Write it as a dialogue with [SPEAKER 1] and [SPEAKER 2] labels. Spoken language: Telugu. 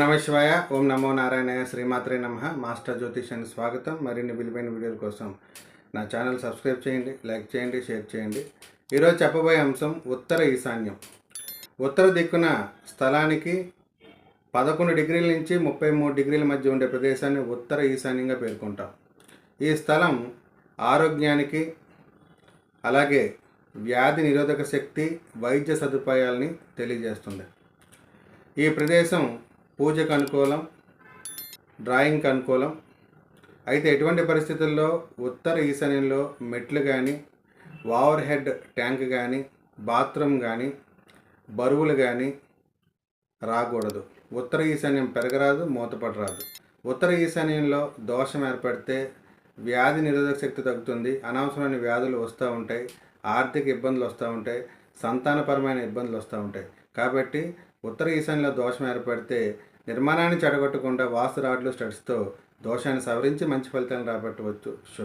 [SPEAKER 1] నమశివాయ ఓం నమో నారాయణయ. శ్రీమాత్రే నమ. మాస్టర్ జ్యోతిషానికి స్వాగతం. మరిన్ని విలువైన వీడియోల కోసం నా ఛానల్ సబ్స్క్రైబ్ చేయండి లైక్ చేయండి షేర్ చేయండి. ఈరోజు చెప్పబోయే అంశం ఉత్తర ఈశాన్యం. ఉత్తర దిక్కున స్థలానికి పదకొండు డిగ్రీల నుంచి ముప్పై మూడు డిగ్రీల మధ్య ఉండే ప్రదేశాన్ని ఉత్తర ఈశాన్యంగా పేర్కొంటాం. ఈ స్థలం ఆరోగ్యానికి అలాగే వ్యాధి నిరోధక శక్తి వైద్య సదుపాయాలని తెలియజేస్తుంది. ఈ ప్రదేశం పూజకు అనుకూలం డ్రాయింగ్కి అనుకూలం. అయితే ఎటువంటి పరిస్థితుల్లో ఉత్తర ఈశాన్యంలో మెట్లు కానీ ఓవర్ హెడ్ ట్యాంక్ కానీ బాత్రూమ్ కానీ బరువులు కానీ రాకూడదు. ఉత్తర ఈశాన్యం పెరగరాదు మూతపడరాదు. ఉత్తర ఈశాన్యంలో దోషం ఏర్పడితే వ్యాధి నిరోధక శక్తి తగ్గుతుంది. అనవసరమైన వ్యాధులు వస్తూ ఉంటాయి. ఆర్థిక ఇబ్బందులు వస్తూ ఉంటాయి. సంతానపరమైన ఇబ్బందులు వస్తూ ఉంటాయి. కాబట్టి ఉత్తర ఈశాన్యంలో దోషం ఏర్పడితే నిర్మాణాన్ని చెడగొట్టకుండా వాస్తు రాడ్లు స్టడ్స్తో దోషాన్ని సవరించి మంచి ఫలితాలను రాబట్టవచ్చు. శుభం.